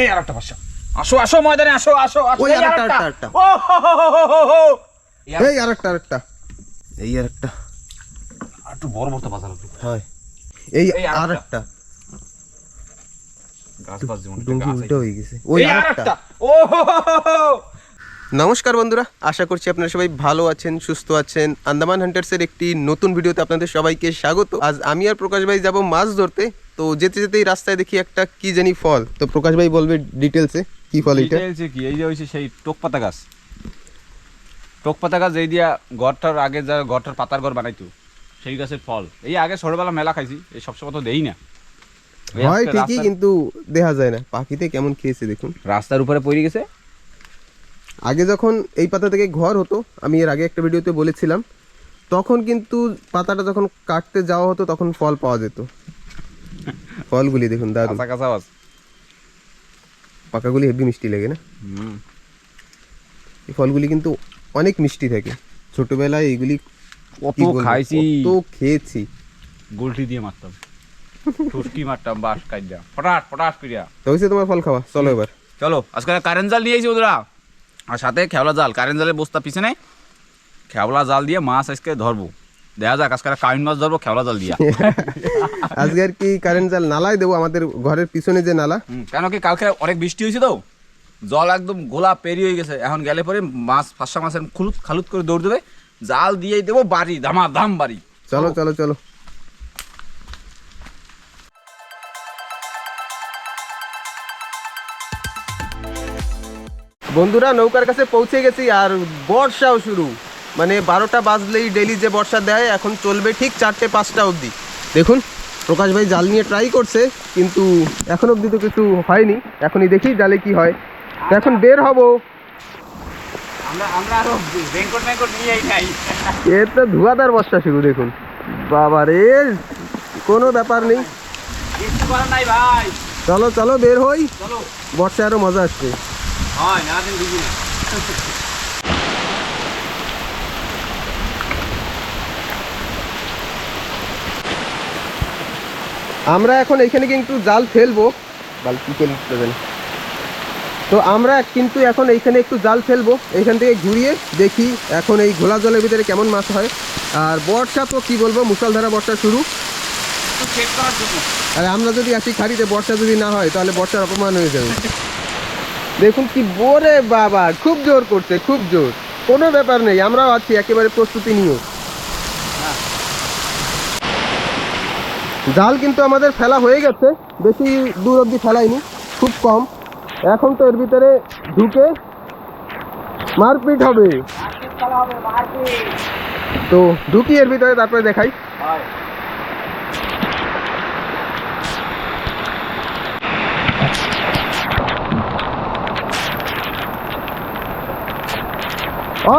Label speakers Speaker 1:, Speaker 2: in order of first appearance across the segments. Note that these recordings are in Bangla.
Speaker 1: এই আর একটা পাঁচশো আসো আসো ময়দানে আসো আসো আসো।
Speaker 2: ওই আরেকটা,
Speaker 1: আরেকটা।
Speaker 2: আরেকটা।
Speaker 1: ও হো হো হো হো হো। হো।
Speaker 2: এই আরেকটা আরেকটা। এই আরেকটা।
Speaker 1: আর একটু বড় বড় তো। বাজার লাগবে
Speaker 2: হয়। এই
Speaker 1: এই আরেকটা।
Speaker 2: আরেকটা।
Speaker 1: গাছ বাজ যেমন
Speaker 2: ডুঙ্গি
Speaker 1: গাছ
Speaker 2: উল্টো হয়ে গেছে।
Speaker 1: ওই
Speaker 2: ওই আরেকটা।
Speaker 1: আরেকটা। ও হো হো হো হো।
Speaker 2: নমস্কার বন্ধুরা আশা করছি আপনারা সবাই ভালো আছেন সুস্থ আছেন। আন্দামান হান্টার্সের একটি নতুন ভিডিওতে আপনাদের সবাইকে স্বাগত। আজ আমি আর প্রকাশ ভাই যাব মাছ ধরতে। তো যেতে যেতেই রাস্তায় দেখি একটা কি জানি ফল। তো প্রকাশ ভাই বলবে ডিটেলসে কি ফল এটা
Speaker 1: এ কি? এই যে হইছে সেই টোক পাতা গাছ। টোক পাতা গাছ এই দিয়া ঘরটার আগে যা ঘরটার পাতার ঘর বানাইতো সেই গাছের ফল। এই আগে ছোটবেলা মেলা খাইছি এই সবসময় তো দেই না।
Speaker 2: হয় ঠিকই কিন্তু দেখা যায় না। পাখিতে কেমন খেয়েছে দেখুন।
Speaker 1: রাস্তার উপরে পড়ে গেছে?
Speaker 2: আগে যখন এই পাতা থেকে ঘর হতো আমি এর আগে একটা ভিডিওতে বলেছিলাম তখন কিন্তু পাতাটা যখন কাটতে যাওয়া হতো তখন ফল পাওয়া যেত। ফলগুলি দেখুন দারুণ।
Speaker 1: কাঁচা কাঁচা আওয়াজ।
Speaker 2: পাকাগুলি হেভি মিষ্টি লাগে না? এই ফলগুলি কিন্তু অনেক মিষ্টি থাকে। ছোটবেলায় এইগুলি
Speaker 1: কত খাইছি।
Speaker 2: কত খেয়েছি।
Speaker 1: গোলটি দিয়ে মারতাম। টুসকি মারতাম বাস কাইদা ফটাস ফটাস করিয়া
Speaker 2: তো হয়েছে তোমার ফল খাওয়া চলো এবার।
Speaker 1: চলো আজকে কারেন্ট জাল নিয়ে এসেছি ওরা আর সাথে খেওলা জাল কারেন্ট জালের বস্তা পিছনে খেওলা জাল দিয়ে মাছ আজকে ধরবো। দেখা যাক আজকে কারেন্ট মাছ ধরবো জাল দিয়া।
Speaker 2: আজকে আর কি কারেন্ট জাল নালায় দেবো আমাদের ঘরের পিছনে যে নালা।
Speaker 1: কেন কি কালকে অনেক বৃষ্টি হয়েছে তো? জল একদম গোলা পেরিয়ে হয়ে গেছে। এখন গেলে পরে মাছ ফাঁসা মাছের খুলুত খালুত করে দৌড় দেবে। জাল দিয়েই দেবো বাড়ি দামা দাম বাড়ি।
Speaker 2: চলো চলো চলো। বন্ধুরা নৌকার কাছে পৌঁছে গেছি আর বর্ষাও শুরু। মানে বারোটা বাজলেই ডেলি যে বর্ষা দেয় এখন চলবে ঠিক চারটে পাঁচটা অবধি। দেখুন প্রকাশ ভাই জাল নিয়ে ট্রাই করছে কিন্তু এখন অবধি তো কিছু হয়নি। এখনই দেখি জালে কি হয়। এখন বের হব।
Speaker 1: আমরা আমরা আরও বেঙ্কট বেঙ্কট নিয়েই খাই
Speaker 2: এ তো ধোয়াদার বর্ষা শুরু দেখুন। বাবা রে কোনো ব্যাপার নেই। চলো চলো বের হই।
Speaker 1: চলো।
Speaker 2: বর্ষায় আরও মজা আসছে
Speaker 1: হয় না দিন বুঝি না
Speaker 2: আমরা এখন এখানে কিন্তু জাল ফেলব। কি ফেলবেন তো আমরা কিন্তু এখন এইখানে একটু জাল ফেলব এইখান থেকে ঘুরিয়ে দেখি এখন এই ঘোলা জলের ভিতরে কেমন মাছ হয়। আর বর্ষা তো কি বলব মুসলধারা বর্ষা শুরু। আর আমরা যদি আসি খাড়িতে বর্ষা যদি না হয় তাহলে বর্ষার অপমান হয়ে যাবে। দেখুন কি বোরে বাবা খুব জোর করছে খুব জোর। কোনো ব্যাপার নেই আমরাও আছি একেবারে প্রস্তুতি নিয়ে জাল কিন্তু আমাদের ফেলা হয়ে গেছে। বেশি দূর অবধি ফেলাইনি খুব কম। এখন তো এর ভিতরে ঢুকে মারপিট হবে। তো ঢুকি এর ভিতরে, তারপরে দেখাই।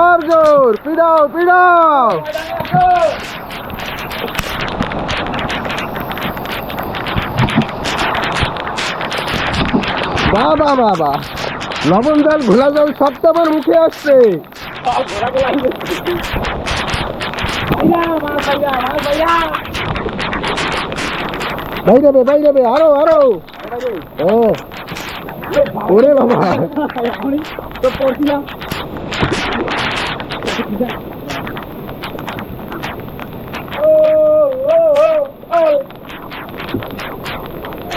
Speaker 2: আর জোর পিড়াও! বাবা বাবা লবণ জল, ঘোলা জল সব তো আমার মুখে আসছে। বাইরে বাইরে আরও আরও। ওরে বাবা।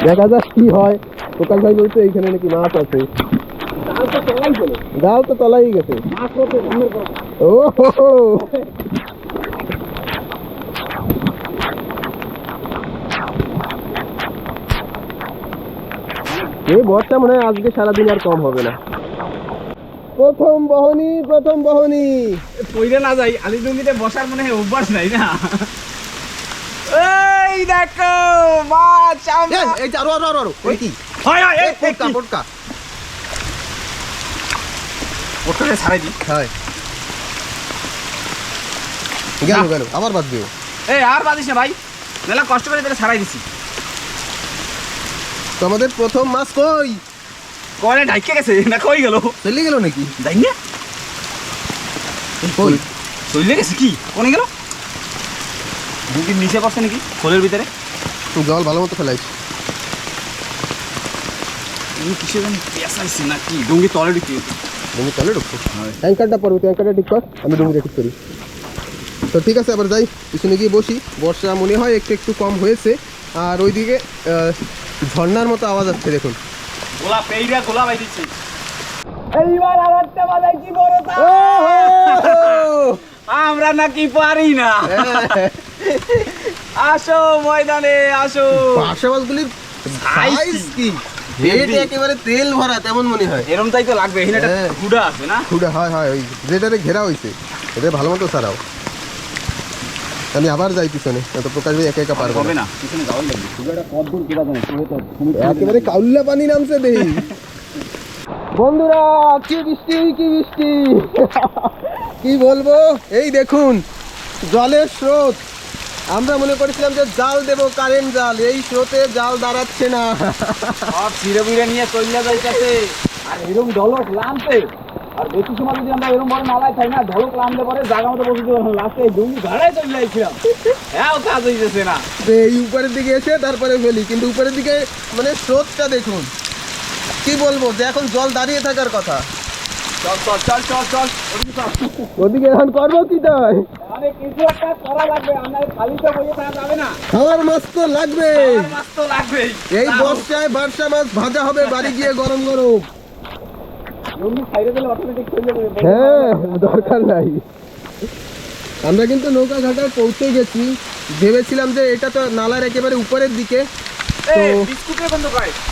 Speaker 2: দেখা যাক কি হয়। প্রকাশ ভাই বলছে এইখানে নাকি মাছ আছে। ডাল তো তলাই গেছে। ও হো হো। এই বর্ষা মনে হয় আজকে সারাদিন আর কম হবে না। প্রথম বহনি প্রথম বহনি।
Speaker 1: পইরে না যাই আলিডুঙ্গিতে বসার মনে হয় অভ্যাস নাই না? এই দেখো মাছ আমরা
Speaker 2: এই আরও আরও আরও ওই কি?
Speaker 1: হয় হয় এই
Speaker 2: পটকা পটকা
Speaker 1: ওটাকে ছাড়াই দি।
Speaker 2: হয়। গেল গেল আবার বাদ দিও।
Speaker 1: এই আর বাদিস না ভাই। মেলা কষ্ট করে ছাড়াই দিছি।
Speaker 2: তো আমাদের প্রথম মাছ কই?
Speaker 1: কলে ঢাইকে গেছে না কই গেল?
Speaker 2: চলে গেল নাকি?
Speaker 1: যাই না
Speaker 2: কই?
Speaker 1: চলে গেছে কি? কোনে গেল? বুকির নিচে পড়ছে নাকি? খোলের ভিতরে?
Speaker 2: জল ভালো মতো ফেলাইছ।
Speaker 1: তুমি কিসে জানি? পেঁচাইছে না কি ডুঙ্গি তলে
Speaker 2: ডুঙ্গি তলে ঢুকছে ট্যাঙ্কারটা পড়বে ট্যাঙ্কারটা ঠিক কর আমি ডুঙ্গি ঠিক করি। তো ঠিক আছে আবার যাই পিছনে গিয়ে বসি। বর্ষা মনে হয় একটু একটু কম হয়েছে আর ওইদিকে আহ, ঝর্ণার মতো আওয়াজ আসছে দেখুন।
Speaker 1: গোলা পেইরা গোলা বাই দিচ্ছি
Speaker 3: এইবার আরেকটা বাজাইছি বড় আমরা নাকি পারি না। আসো ময়দানে আসো।
Speaker 2: পার্শা মাছগুলির সাইজ কি? একেবারে তেল ভরা তেমন মনে হয়।
Speaker 3: এরম তাই তো লাগবে এখানে একটা
Speaker 2: হ্যাঁ।
Speaker 3: আছে না?
Speaker 2: খুঁড়া হয় হয় ওই যেটারে ঘেরা হয়েছে এটা ভালো মতো সারাও। আমি আবার যাই পিছনে প্রকাশ ভাই একা একা পারব না।
Speaker 3: না পিছনে যাওয়াই লাগবে। হুডাটা কত দূর কিরা জানে তুমি তো তুমি
Speaker 2: একেবারে কাউল্লা পানি নামছে বন্ধুরা কি বৃষ্টি কি বৃষ্টি? কি বলব? এই দেখুন জলের স্রোত। আমরা মনে করেছিলাম যে জাল দেব কারেন্ট জাল এই স্রোতে জাল দাঁড়াচ্ছে না।
Speaker 3: সব ছিঁড়ে বিড়ে নিয়ে চলে যাইতেছে। আর এরকম ঢলক লামতে আর বেশি সময় যদি আমরা এরকম বড় নালায় খাই না ঢলক লামতে পরে জায়গা মতো বসে লাস্টে ডুঙ্গি ঘাড়ায় চলে যাইছিলাম। হ্যাঁ কাজ হইতেছে না।
Speaker 2: এই উপরের দিকে এসে তারপরে ফেলি। কিন্তু উপরের দিকে মানে স্রোতটা দেখুন। কি বলব যে এখন জল দাঁড়িয়ে থাকার কথা।
Speaker 3: চল চল চল চল চল। ওদিকে
Speaker 2: এখন করব কি তাই?
Speaker 3: আরে কিছু একটা করা লাগবে। আমরা খালি তো বসে থাকা যাবে না।
Speaker 2: খাওয়ার মাছ তো লাগবে।
Speaker 3: আর মাছ তো লাগবেই।
Speaker 2: এই বর্ষায় বার্ষা মাছ ভাজা হবে বাড়ি গিয়ে গরম গরম। হ্যাঁ দরকার নাই। আমরা কিন্তু নৌকা ঘাটায় পৌঁছে গেছি। ভেবেছিলাম যে এটা তো নালার একেবারে উপরের দিকে।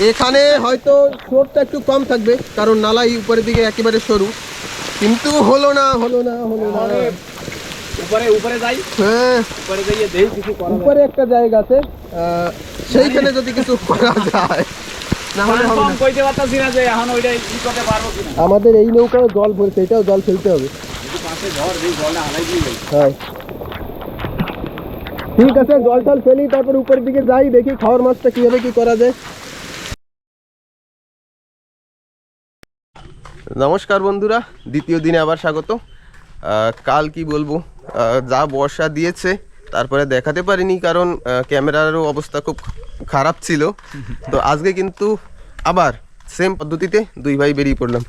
Speaker 2: এখানে হয়তো স্রোতটা একটু কম থাকবে কারণ নালাই উপরের দিকে একেবারে সরু। কিন্তু হলো না হলো না হলো না।
Speaker 3: উপরে উপরে যাই।
Speaker 2: হ্যাঁ।
Speaker 3: উপরে যাইয়ে দেই কিছু করা
Speaker 2: উপরে একটা জায়গা আছে। সেইখানে যদি কিছু করা যায় না হলে হবে
Speaker 3: কনফার্ম
Speaker 2: না।
Speaker 3: কইতে পারতাছি না যে এখন ওইটাই ই করতে পারব কিনা।
Speaker 2: আমাদের এই নৌকাও জল ভরছে এটাও জল ফেলতে হবে। হ্যাঁ। ঠিক আছে জল টল ফেলি তারপর উপরের দিকে যাই দেখি খাওয়ার মাছটা কীভাবে কি করা যায়। নমস্কার বন্ধুরা দ্বিতীয় দিনে আবার স্বাগত। কাল কি বলব যা বর্ষা দিয়েছে তারপরে দেখাতে পারিনি কারণ ক্যামেরারও অবস্থা খুব খারাপ ছিল। তো আজকে কিন্তু আবার সেম পদ্ধতিতে দুই ভাই বেরিয়ে পড়লাম।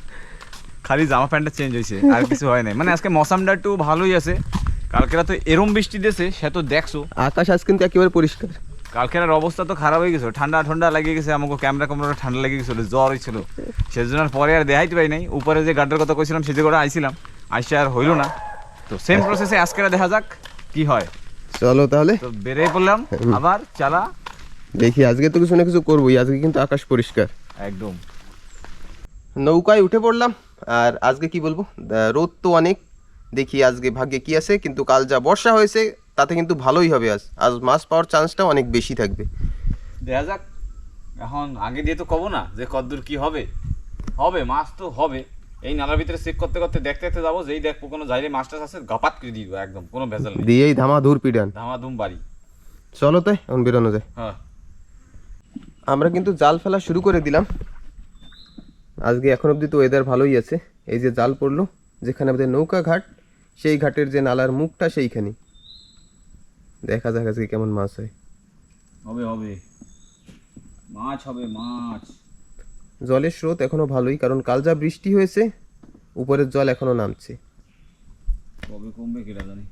Speaker 1: খালি জামা প্যান্টটা চেঞ্জ হয়েছে আর কিছু হয় নাই। মানে আজকে মৌসামটা একটু ভালোই আছে। কালকেরা তো এরম বৃষ্টি দিয়েছে সে তো দেখছ।
Speaker 2: আকাশ আজ কিন্তু একেবারে পরিষ্কার।
Speaker 1: কালকের অবস্থা তো খারাপ হয়ে গেছে ঠান্ডা ঠান্ডা লেগে গেছে আমাকে ক্যামেরা ক্যামেরা ঠান্ডা লেগে গেছিল জ্বর হয়েছিল। সেজন্য পরে আর দেখাইতে পারি নাই। উপরে যে কথা কইছিলাম সে জায়গাটা আইছিলাম আইসে আর হইল না। তো সেম প্রসেসে আজকে দেখা যাক কি হয়।
Speaker 2: চলো তাহলে।
Speaker 1: তো বেরিয়ে পড়লাম আবার চালা।
Speaker 2: দেখি আজকে তো কিছু না কিছু করবোই আজকে কিন্তু আকাশ পরিষ্কার।
Speaker 1: একদম।
Speaker 2: নৌকায় উঠে পড়লাম আর আজকে কি বলব রোদ তো অনেক দেখি আজকে ভাগ্যে কি আছে কিন্তু কাল যা বর্ষা হয়েছে তাতে কিন্তু ভালোই হবে আজ। আজ মাছ পাওয়ার চান্সটা অনেক বেশি থাকবে।
Speaker 1: দেখা যাক। এখন আগে দিয়ে তো কব না যে কদ্দূর কি হবে। হবে মাছ তো হবে। এই নালার ভিতরে চেক করতে করতে দেখতে দেখতে যাব যেই দেখব কোনো জাইলে মাছ টাছ আছে গাপাত করে দিবো একদম কোনো ভেজাল নেই।
Speaker 2: দিয়েই ধামা ধুর পিডান।
Speaker 1: ধামাধুম বাড়ি।
Speaker 2: চলো তাই এখন বেরোনো যায়।
Speaker 1: হ্যাঁ।
Speaker 2: আমরা কিন্তু জাল ফেলা শুরু করে দিলাম। আজকে এখন অবধি তো ওয়েদার ভালোই আছে। এই যে জাল পড়ল যেখানে আমাদের নৌকা ঘাট সেই ঘাটের যে নালার মুখটা সেইখানে। দেখা যাক আজকে কেমন মাছ হয়।
Speaker 1: হবে হবে। মাছ হবে মাছ।
Speaker 2: জলের স্রোত এখনও ভালোই কারণ কাল যা বৃষ্টি হয়েছে উপরের জল এখনও নামছে।
Speaker 1: কবে কমবে কেটা জানি।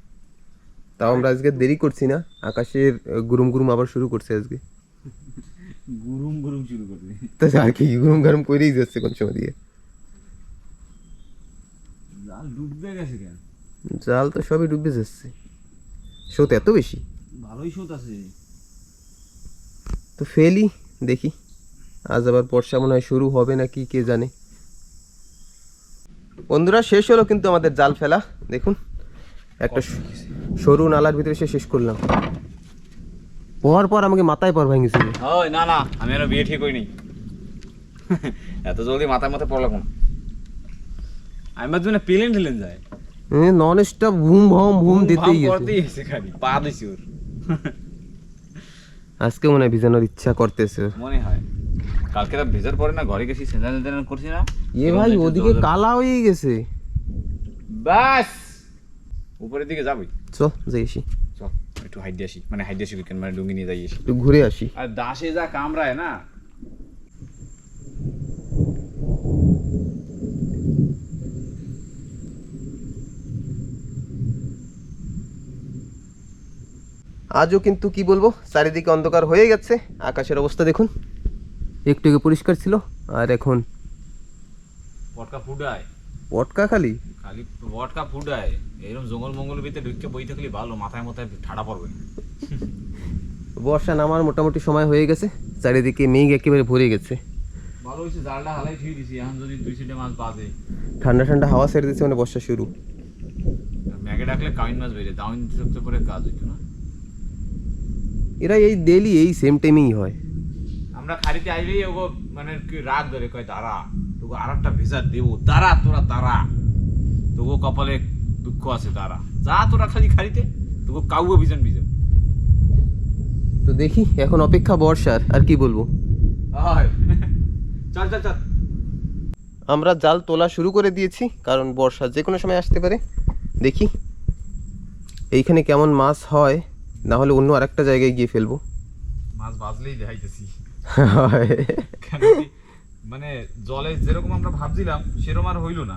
Speaker 2: তাও আমরা আজকে দেরি করছি না আকাশের গুরুম গুরুম আবার শুরু করছে আজকে।
Speaker 1: গুরুম গুরুম শুরু করবে।
Speaker 2: তা আর কি গুরুম গরম করেই যাচ্ছে কোন সময় দিয়ে।
Speaker 1: জাল ডুববে গেছে কেন?
Speaker 2: জাল তো সবই ডুবে যাচ্ছে। স্রোত এত বেশি?
Speaker 1: ভালোই সুত আছে
Speaker 2: তো ফেলি দেখি। আজ আবার বর্ষা মনে হয় শুরু হবে নাকি কে জানে। বন্ধুরা শেষ হলো কিন্তু আমাদের জাল ফেলা। দেখুন একটা সরু নালার ভিতরে সে শেষ করলাম। পর পর আমাকে মাথায় পর ভাঙিয়েছিল
Speaker 1: ওই না না আমি আরও বিয়ে ঠিক হইনি এত জলদি মাথায় মাথায় পড়লাম না আমি ভাবছি না প্লেন ঠেলেন যায়
Speaker 2: নন স্টপ ভুম ভম ভুম দিতেই গেছে।
Speaker 1: খালি পা দিছি ওর।
Speaker 2: আজকে মনে হয় ভিজানোর ইচ্ছা করতেছে।
Speaker 1: মনে হয়। কালকে ভেজার পরে না ঘরে গেছি করছি না।
Speaker 2: এ ভাই ওদিকে কালা হয়ে গেছে।
Speaker 1: বাস উপরের দিকে যাবই
Speaker 2: চল যাই আসি।
Speaker 1: চল একটু হাইড আসি। মানে হাইড আসি মানে ডুঙ্গি নিয়ে যাই আসি।
Speaker 2: একটু ঘুরে আসি।
Speaker 1: আর দাসে যা কামড়ায় না
Speaker 2: আজও কিন্তু কি বলব চারিদিকে অন্ধকার হয়ে গেছে আকাশের অবস্থা দেখুন। একটু আগে পরিষ্কার ছিল আর এখন
Speaker 1: পটকা ফুডায়
Speaker 2: পটকা খালি?
Speaker 1: খালি পটকা ফুডায় এরকম জঙ্গল মঙ্গলের ভিতরে ঢুকে বই থাকলে ভালো মাথায় মাথায় ঠাড়া পড়বে।
Speaker 2: বর্ষা নামার মোটামুটি সময় হয়ে গেছে চারিদিকে মেঘ একেবারে ভরে গেছে।
Speaker 1: ভালো হয়েছে জালটা হালাই ঠিক দিছি এখন যদি দুই সিটে মাছ বাজে
Speaker 2: ঠান্ডা ঠান্ডা হাওয়া ছেড়ে দিচ্ছে মানে বর্ষা শুরু।
Speaker 1: ম্যাগে ডাকলে কাউন মাছ বেরিয়ে দাউন করে কাজ হইতো না।
Speaker 2: এরা এই ডেলি এই সেম টাইমেই হয়।
Speaker 1: আমরা খাড়িতে আইলেই ওগো মানে কি রাগ ধরে কয় দাঁড়া তোকে আর একটা ভিসা দেবো দাঁড়া তোরা দাঁড়া। তোকে কপালে দুঃখ আছে দাঁড়া। যা তোরা খালি খাড়িতে তোকে কাউকে ভিজন ভিজন
Speaker 2: তো দেখি এখন অপেক্ষা বর্ষার আর কি বলব?
Speaker 1: চল চল চল।
Speaker 2: আমরা জাল তোলা শুরু করে দিয়েছি কারণ বর্ষা যে কোনো সময় আসতে পারে। দেখি এইখানে কেমন মাছ হয়। না হলে অন্য আরেকটা জায়গায় গিয়ে ফেলব।
Speaker 1: মাছ বাজলেই দেখাইতেছি। মানে জলে যেরকম আমরা ভাবছিলাম সেরকম আর হইল না।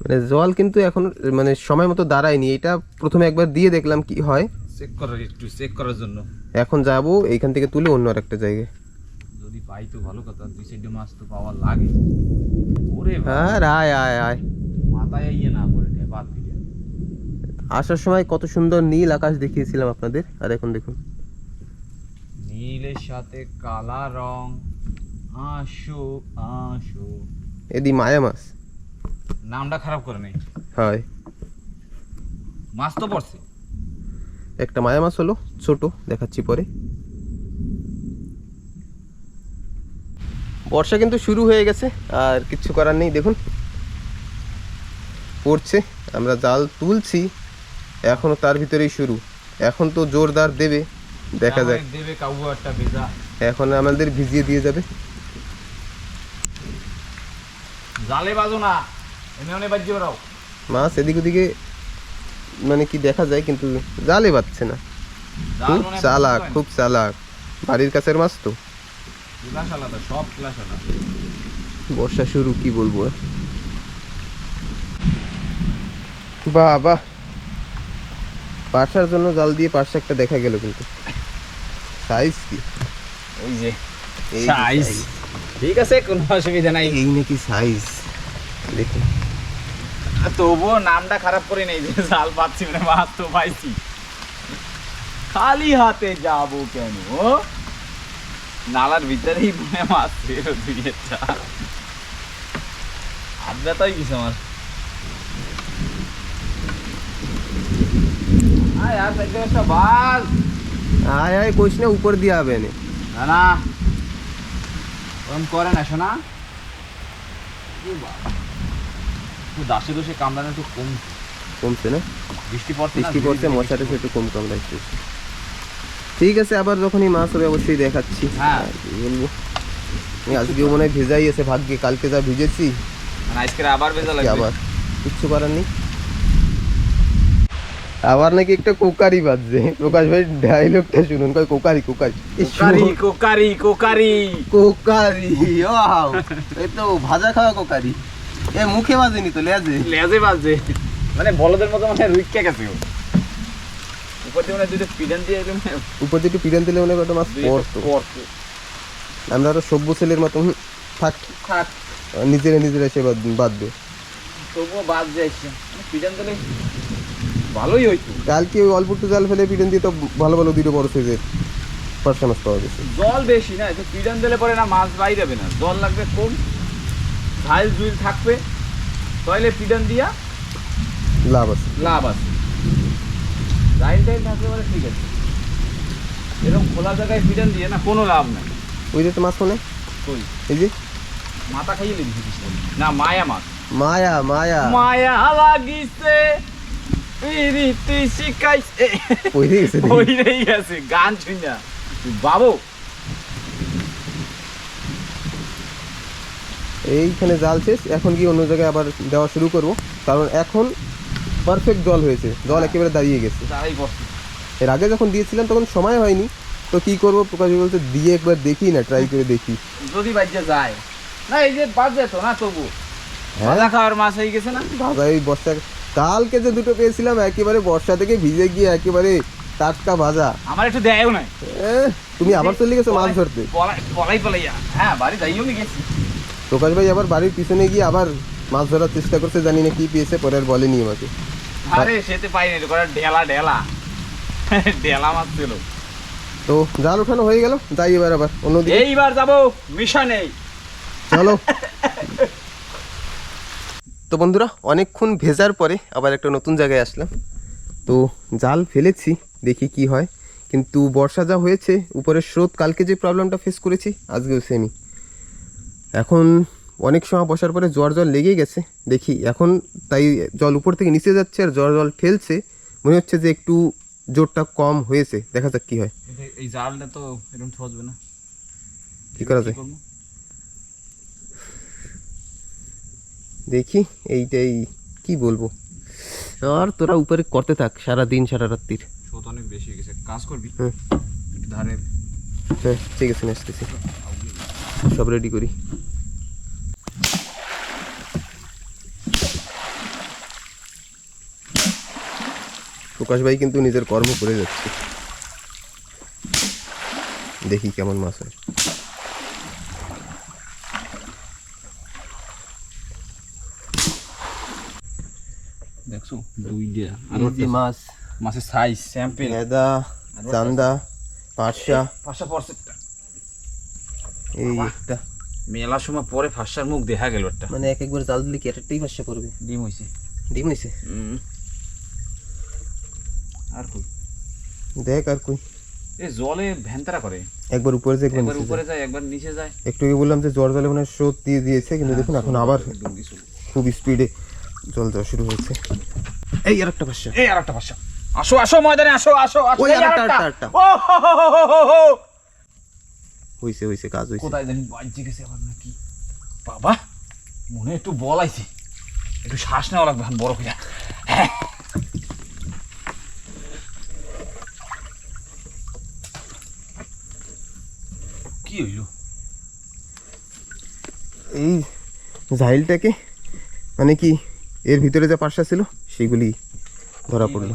Speaker 2: মানে জল কিন্তু এখন মানে সময় মতো দাঁড়ায়নি। এটা প্রথমে একবার দিয়ে দেখলাম কি হয়।
Speaker 1: চেক করার একটু চেক করার জন্য।
Speaker 2: এখন যাব এইখান থেকে তুলে অন্য আরেকটা জায়গায়।
Speaker 1: যদি পাই তো ভালো কথা দুই সাইডে মাছ তো পাওয়া লাগে। ওরে
Speaker 2: আয় আয় আয়
Speaker 1: মাথায় ইয়ে না পড়ে বাদ
Speaker 2: আসার সময় কত সুন্দর নীল আকাশ দেখিয়েছিলাম আপনাদের। আর এখন দেখুন।
Speaker 1: নীলের সাথে কালা রং আসো আসো
Speaker 2: এদি মায়া মাছ।
Speaker 1: নামটা খারাপ করে নেই।
Speaker 2: হয়।
Speaker 1: মাছ তো পড়ছে।
Speaker 2: একটা মায়া মাছ হলো ছোট দেখাচ্ছি পরে। বর্ষা কিন্তু শুরু হয়ে গেছে আর কিচ্ছু করার নেই দেখুন। পড়ছে আমরা জাল তুলছি। এখনও তার ভিতরেই শুরু। এখন তো জোরদার দেবে। দেখা যাক।
Speaker 1: দেবে কাউ একটা ভেজা।
Speaker 2: এখন আমাদের ভিজিয়ে দিয়ে যাবে।
Speaker 1: জালে বাজো না। এনে অনেক বাজ্য বেরাও
Speaker 2: মাছ এদিক ওদিকে মানে কি দেখা যায় কিন্তু জালে বাজছে না। খুব চালাক খুব চালাক। বাড়ির কাছের মাছ তো।
Speaker 1: সব
Speaker 2: বর্ষা শুরু কি বলব? বাহ বাহ। পার্সার জন্য জাল দিয়ে পার্সা একটা দেখা গেল কিন্তু। সাইজ কি?
Speaker 1: ওই যে সাইজ ঠিক আছে কোনো অসুবিধা নাই।
Speaker 2: এই নাকি সাইজ দেখুন।
Speaker 1: তবুও নামটা খারাপ করে নেই যে জাল পাচ্ছি মানে মাছ তো পাইছি। খালি হাতে যাব কেন নালার ভিতরেই মনে মাছ একটা। হাত ব্যথাই গেছে আমার। আয়
Speaker 2: আয় কইস না উপর দিয়ে হবে না।
Speaker 1: না না ওরম করে না শোনা। দাসে দোষে কামড়ানো একটু কম
Speaker 2: কমছে না?
Speaker 1: বৃষ্টি পড়ছে না,
Speaker 2: বৃষ্টি পড়ছে
Speaker 1: ধীরে
Speaker 2: মশাটা একটু কম ঠিক আছে আবার যখনই মাছ হবে অবশ্যই দেখাচ্ছি।
Speaker 1: হ্যাঁ।
Speaker 2: বলব? আজকেও মনে হয় ভেজাই আছে ভাগ্যে কালকে যা ভিজেছি।
Speaker 1: আজকে আবার ভেজা লাগবে?
Speaker 2: আবার। কিচ্ছু করার নেই। আবার নাকি একটা কোকারি বাজছে। প্রকাশ ভাই ডায়লগটা শুনুন কয় কোকারি কোকারি।
Speaker 1: কোকারি কোকারি কোকারি।
Speaker 2: কোকারি ওয়াও এই তো ভাজা খাওয়া কোকারি। এ মুখে বাজেনি তো লেজে।
Speaker 1: লেজে বাজে। মানে বলদের মতো মানে রুইকে গেছে ও। উপর দিয়ে মানে দুটো পিডান দিয়ে এরকম
Speaker 2: উপর দিয়ে একটু পিড়ান দিলে মনে কত মাছ পড়তো। আমরা আরও সভ্য ছেলের মতো থাক।
Speaker 1: থাক।
Speaker 2: নিজেরা নিজেরা সে বাদ- বাঁধবে
Speaker 1: তবুও বাদ যাইছে। পিডান দিলে ভালোই হইতো।
Speaker 2: কালকে ওই অল্প একটু জাল ফেলে দিয়ে তো ভালো ভালো দুটো বড় সাইজের মাছ পাওয়া গেছে।
Speaker 1: জল বেশি না তো দিলে পরে না মাছ বাইরে যাবে না। জল লাগবে কম ঝাইল জুইল থাকবে তাহলে দিয়া
Speaker 2: লাভ আছে।
Speaker 1: লাভ আছে। ঝাইল টাইল থাকলে পরে ঠিক আছে। এরকম খোলা জায়গায় পিডান দিয়ে না কোনো লাভ নাই।
Speaker 2: ওই যে তো মাছ মনে?
Speaker 1: কই?
Speaker 2: এই যে?
Speaker 1: মাথা খাইয়ে লেগেছে না মায়া মাছ।
Speaker 2: মায়া মায়া।
Speaker 1: মায়া লাগিছে। শিখাইছে
Speaker 2: ওই যে গেছে
Speaker 1: রেই গেছে গান শুনা বাবু
Speaker 2: এইখানে জাল শেষ। এখন কি অন্য জায়গায় আবার দেওয়া শুরু করব। কারণ এখন পারফেক্ট জল হয়েছে। জল একেবারে দাঁড়িয়ে গেছে। এর আগে যখন দিয়েছিলাম তখন সময় হয়নি। তো কি করব প্রকাশ বলতে দিয়ে একবার দেখি না ট্রাই করে দেখি।
Speaker 1: যদি বাজ্যে যায়। না এই যে বাজে তো না তবু।
Speaker 2: হ্যাঁ।
Speaker 1: ভাজা খাওয়ার মাছ হয়ে গেছে না?
Speaker 2: ভাজা এই বর্ষা কালকে যে দুটো পেয়েছিলাম একেবারে বর্ষা থেকে ভিজে গিয়ে একেবারে টাটকা ভাজা।
Speaker 1: আমার একটু দেয়ও নাই।
Speaker 2: তুমি আবার চলে গেছো মাছ ধরতে?
Speaker 1: পলাই পলাই পলাইয়া। হ্যাঁ বাড়ি যাইও নি গেছি।
Speaker 2: প্রকাশ ভাই আবার বাড়ির পিছনে গিয়ে আবার মাছ ধরার চেষ্টা করছে জানি না কি পেয়েছে পরে আর বলেনি আমাকে।
Speaker 1: আরে সেতে পাইনি রে করে ঢেলা ঢেলা ঢেলা মাছ ছিল।
Speaker 2: তো জাল ওঠানো হয়ে গেল যাই এবার আবার অন্যদিকে।
Speaker 1: এইবার যাব মিশনে
Speaker 2: চলো। তো বন্ধুরা অনেকক্ষণ ভেজার পরে আবার একটা নতুন জায়গায় আসলাম। তো জাল ফেলেছি দেখি কি হয়। কিন্তু বর্ষা যা হয়েছে উপরের স্রোত কালকে যে প্রবলেমটা ফেস করেছি আজকেও সেমই এখন অনেক সময় বসার পরে জ্বর জল লেগে গেছে দেখি এখন তাই জল উপর থেকে নিচে যাচ্ছে আর জ্বর জল ফেলছে মনে হচ্ছে যে একটু জোরটা কম হয়েছে দেখা যাক কি হয়।
Speaker 1: এই জালটা তো এরকম না।
Speaker 2: কি করা যায়? দেখি এইটাই কি বলব? আর তোরা উপরে করতে থাক সারা দিন সারা রাত্রির।
Speaker 1: স্রোত অনেক বেশি হয়ে গেছে। কাজ করবি?
Speaker 2: হুম।
Speaker 1: ধারে।
Speaker 2: হ্যাঁ ঠিক আছে আসতেছি। সব রেডি করি। প্রকাশ ভাই কিন্তু নিজের কর্ম করে যাচ্ছে। দেখি কেমন মাছ হয়।
Speaker 1: দেখছ দুই আর
Speaker 2: মাছ।
Speaker 1: মাছের সাইজ স্যাম্পেল।
Speaker 2: ভেদা চান্দা পাটসা
Speaker 1: পাশা পড়ছে
Speaker 2: এই একটা।
Speaker 1: মেলার সময় পরে ফাঁসার মুখ দেখা গেল একটা।
Speaker 2: মানে এক একবার জাল দিলে কি একটাই পাশা পড়বে
Speaker 1: ডিম হইছে।
Speaker 2: ডিম হয়েছে
Speaker 1: আর কই?
Speaker 2: দেখ আর কই।
Speaker 1: এ জলে ভ্যানতারা করে।
Speaker 2: একবার উপরে যে একবার
Speaker 1: একবার উপরে
Speaker 2: যায়।
Speaker 1: যায় একবার নিচে যায়।
Speaker 2: একটু বললাম যে জ্বর জলে মানে স্রোত দিয়ে দিয়েছে কিন্তু দেখুন এখন আবার খুব স্পিডে জল দেওয়া শুরু হয়েছে। এই আর একটা পাশা
Speaker 1: এই আর একটা ভাষা আসো আসো ময়দানে আসো আসো আসো
Speaker 2: ওই
Speaker 1: এই
Speaker 2: আরেকটা,
Speaker 1: আরেকটা।
Speaker 2: আরেকটা।
Speaker 1: ও হো হো হো হো হো হো।
Speaker 2: হয়েছে হয়েছে কাজ হয়েছে
Speaker 1: কোথায় জানি বাজ্যে গেছে আবার নাকি। বাবা মনে একটু বল আইছে। একটু শ্বাস নেওয়া লাগবে এখন বড় করে হ্যাঁ। কি হইল?
Speaker 2: এই ঝাইলটাকে মানে কি এর ভিতরে যা পাশা ছিল সেগুলি ধরা পড়ল।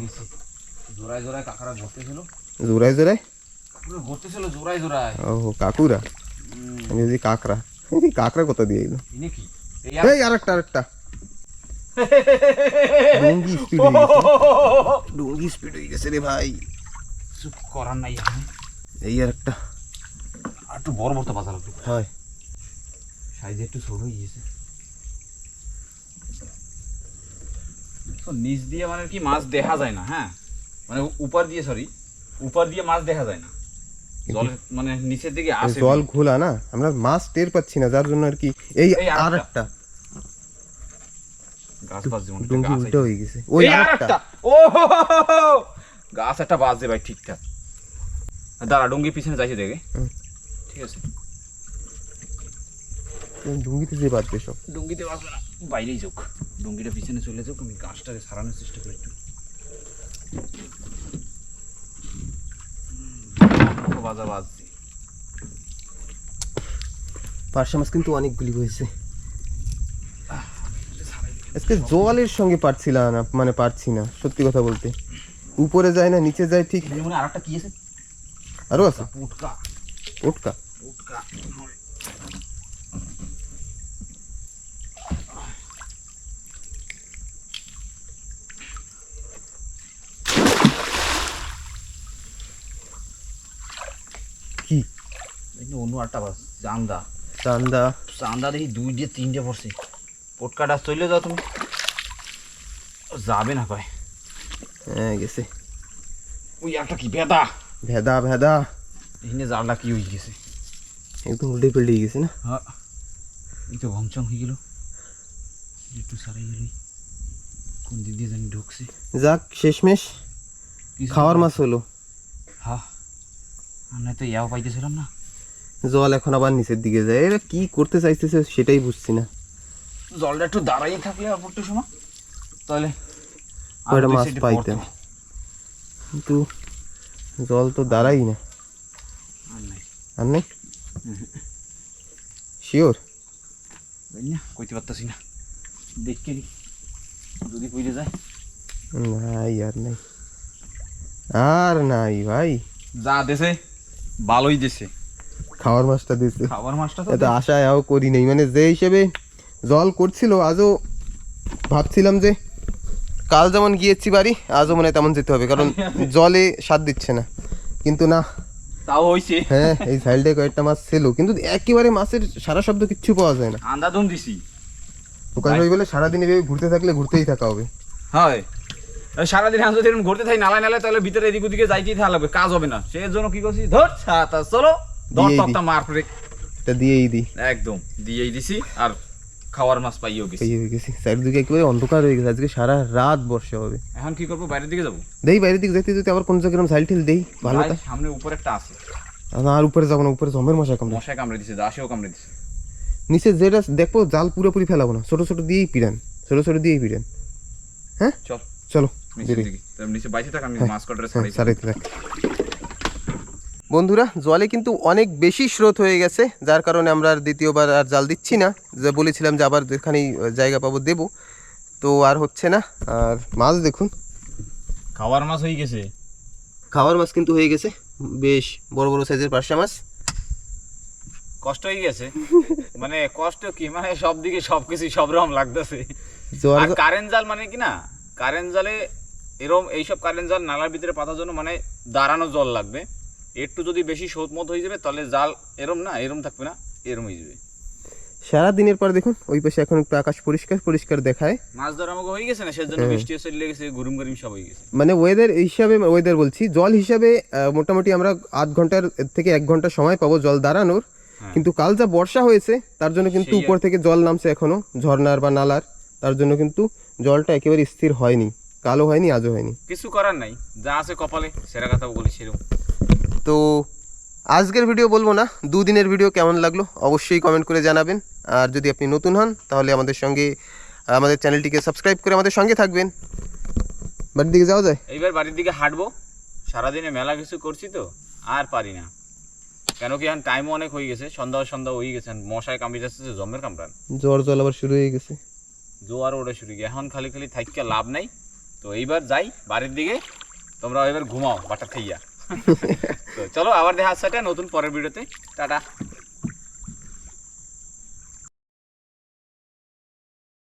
Speaker 1: জোড়ায় জোড়ায় কাকারা ঘুরতেছিল।
Speaker 2: জোড়ায় জোড়ায়?
Speaker 1: পুরো ঘুরতেছিল জোড়ায় জোড়ায়।
Speaker 2: ও কাকুরা? আমি যদি কাকরা। এই কাকরা কত দিয়ে এলো?
Speaker 1: এই
Speaker 2: আর একটা আরেকটা ডুঙ্গি স্পিড হয়ে গেছে। ডুঙ্গি স্পিড হয়ে গেছে রে ভাই।
Speaker 1: চুপ করার নাই
Speaker 2: এই আর একটা
Speaker 1: আর একটু বড় বড় তো বাজার
Speaker 2: হয়।
Speaker 1: সাইজে একটু ছোট হয়ে গেছে তো নিচ দিয়ে মানে কি মাছ দেখা যায় না হ্যাঁ? মানে উপর দিয়ে সরি উপর দিয়ে মাছ দেখা যায় না। জল মানে নিচের দিকে আসে
Speaker 2: জল ঘোলা না? আমরা মাছ টের পাচ্ছি না যার জন্য আর কি এই আর একটা
Speaker 1: গাছ বাজ যেমন একটা
Speaker 2: ডুঙ্গি উল্টো হয়ে গেছে। ওই আর একটা
Speaker 1: ও। গাছ একটা বাজছে ভাই ঠিকঠাক। দাঁড়া ডুঙ্গি পিছনে যাইছে দেখে। ঠিক আছে।
Speaker 2: ডুঙ্গিতে যে বাঁধবে সব।
Speaker 1: ডুঙ্গিতে বাজবে না বাইরেই যোগ ডুঙ্গিটা পিছনে চলে যাক আমি গাছটাকে সারানোর চেষ্টা করি একটু। হুম, বাজা বাজছে।
Speaker 2: পার্শা মাছ কিন্তু অনেকগুলি হয়েছে। আজকে জলের সঙ্গে পারছিলাম না মানে পারছি না সত্যি কথা বলতে। উপরে যায় না নিচে যায় ঠিক।
Speaker 1: আরেকটা কি আছে?
Speaker 2: আরও আছে?
Speaker 1: পুটকা।
Speaker 2: ওটকা
Speaker 1: পুটকা
Speaker 2: কি
Speaker 1: এই যে অন্য আটটা বাস চান্দা।
Speaker 2: চান্দা।
Speaker 1: চান্দা দেখি দুই দিয়ে তিনটে পড়ছে পটকাটা চলে যাও তুমি। যাবে না কয়।
Speaker 2: হ্যাঁ গেছে।
Speaker 1: ওই একটা কি বেদা
Speaker 2: ভেদা ভেদা।
Speaker 1: এখানে জালটা কি হয়ে গেছে।
Speaker 2: একদম উল্টে পাল্টে গেছে না?
Speaker 1: হ্যাঁ। এই তো ভংচং হয়ে গেল। একটু সারাই গেল। কোন দিক দিয়ে জানি ঢুকছে।
Speaker 2: যাক শেষমেশ। খাওয়ার মাছ হলো।
Speaker 1: হ্যাঁ। আমরা তো ইয়াও পাইতেছিলাম না।
Speaker 2: জল এখন আবার নিচের দিকে যায়। এরা কি করতে চাইতেছে সেটাই বুঝছি না।
Speaker 1: জলটা একটু দাঁড়াই থাকলে আর একটু সময় তাহলে
Speaker 2: কয়টা মাছ পাইতাম কিন্তু জল তো দাঁড়াই না।
Speaker 1: আর নাই।
Speaker 2: শিওর
Speaker 1: না? কইতে পারতাছি না। দেখকে নি। যদি পইরে যায়।
Speaker 2: নাই আর নাই। আর নাই ভাই।
Speaker 1: যা দেছে ভালোই দেছে।
Speaker 2: খাওয়ার মাছটা দিচ্ছে
Speaker 1: খাবার মাছটা তো
Speaker 2: এত আশা এও করি নেই। মানে যে হিসেবে জল করছিল আজও ভাবছিলাম যে কাল যেমন গিয়েছি বাড়ি আজও মনে তেমন যেতে হবে কারণ জলে স্বাদ দিচ্ছে না। কিন্তু না।
Speaker 1: তাও হইছে।
Speaker 2: হ্যাঁ এই সাইডে কয়েকটা মাছ ছিল কিন্তু একেবারে মাছের সারা শব্দ কিচ্ছু পাওয়া যায় না।
Speaker 1: আন্দাদুন দিছি।
Speaker 2: প্রকাশ ভাই। বলে সারাদিন এভাবে ঘুরতে থাকলে ঘুরতেই থাকা হবে।
Speaker 1: হয়। সারাদিন আমি যদি ঘুরতে থাকি নালায় নালায় তাহলে ভিতরে এদিক ওদিকে যাইতেই থাকা লাগবে কাজ হবে না। সেই জন্য কি করছি? ধর চলো। দর মার
Speaker 2: এটা দিয়েই
Speaker 1: একদম দিয়েই দিছি আর খাওয়ার মাছ পাইও গেছি।
Speaker 2: গেছি। সাইড দিকে একেবারে অন্ধকার হয়ে গেছে। আজকে সারা রাত বর্ষা হবে।
Speaker 1: এখন কি করব? বাইরের দিকে যাব?
Speaker 2: দেই বাইরের দিকে যেতে যেতে আবার কোন জায়গায় সাইড ঠিল দেই ভালো
Speaker 1: সামনে উপরে একটা আছে।
Speaker 2: আর উপরে যাব না উপরে জমের মশা কামড়ে।
Speaker 1: মশায় কামড়ে দিছে দাসেও কামড়ে দিছে।
Speaker 2: নিচে যেটা দেখব জাল পুরোপুরি ফেলাবো না। ছোট ছোট দিয়েই পিড়ান। ছোট ছোট দিয়েই পিড়ান। হ্যাঁ?
Speaker 1: চল
Speaker 2: চলো।
Speaker 1: নিচে বাইরে থাক আমি
Speaker 2: হ্যাঁ,
Speaker 1: মাছ কটারে
Speaker 2: হ্যাঁ, থাক। বন্ধুরা জলে কিন্তু অনেক বেশি স্রোত হয়ে গেছে যার কারণে আমরা আর দ্বিতীয়বার আর জাল দিচ্ছি না। যে বলেছিলাম যে আবার যেখানেই জায়গা পাবো দেবো। তো আর হচ্ছে না আর মাছ দেখুন।
Speaker 1: খাওয়ার মাছ হয়ে গেছে।
Speaker 2: খাওয়ার মাছ কিন্তু হয়ে গেছে বেশ বড় বড় সাইজের পার্শা মাছ।
Speaker 1: কষ্ট হয়ে গেছে। মানে কষ্ট কি? মানে সব দিকে সবকিছু সব রকম লাগতেছে। আর কারেন্ট জাল মানে কি না? কারেন্ট জালে এরম এইসব কারেন্ট জাল নালার ভিতরে পাতার জন্য মানে দাঁড়ানো জল লাগবে। একটু যদি বেশি স্রোত মত হয়ে যাবে তাহলে জাল এরম না এরম থাকবে না এরম হয়ে যাবে।
Speaker 2: সারা দিনের পর দেখুন ওই পাশে এখন একটু আকাশ পরিষ্কার পরিষ্কার দেখায়।
Speaker 1: মাছ ধরা আমাকে হয়ে গেছে না? সেজন্য বৃষ্টি এসে লেগেছে গরম গরম সব হয়ে গেছে।
Speaker 2: মানে ওয়েদার হিসাবে ওয়েদার বলছি জল হিসাবে মোটামুটি আমরা আধ ঘণ্টার থেকে এক ঘণ্টা সময় পাবো জল দাঁড়ানোর।
Speaker 1: হ্যাঁ।
Speaker 2: কিন্তু কাল যা বর্ষা হয়েছে তার জন্য কিন্তু উপর থেকে জল নামছে এখনও ঝর্ণার বা নালার। তার জন্য কিন্তু জলটা একেবারে স্থির হয়নি কালো হয়নি আজও হয়নি।
Speaker 1: কিছু করার নাই যা আছে কপালে সেরা কথা বলি সেরকম।
Speaker 2: তো আজকের ভিডিও বলব না দুদিনের ভিডিও কেমন লাগল অবশ্যই কমেন্ট করে জানাবেন। আর যদি আপনি নতুন হন তাহলে আমাদের সঙ্গে আমাদের চ্যানেলটিকে সাবস্ক্রাইব করে আমাদের সঙ্গে থাকবেন। বাড়ির দিকে যাওয়া যায়?
Speaker 1: এইবার বাড়ির দিকে হাঁটবো। সারাদিনে মেলা কিছু করছি তো আর পারি না। কেন কি এখন টাইমও অনেক হয়ে গেছে সন্ধ্যা সন্ধ্যা হয়ে গেছে মশায় কামড়ে যাচ্ছে জমের কামড়ান।
Speaker 2: জ্বর জল আবার শুরু হয়ে গেছে।
Speaker 1: জোয়ার ওটা শুরু গিয়ে এখন খালি খালি থাইকা লাভ নাই। তো এইবার যাই বাড়ির দিকে তোমরা এবার ঘুমাও বাটা খাইয়া চলো আবার দেখা হচ্ছে নতুন পরের ভিডিওতে। টাটা।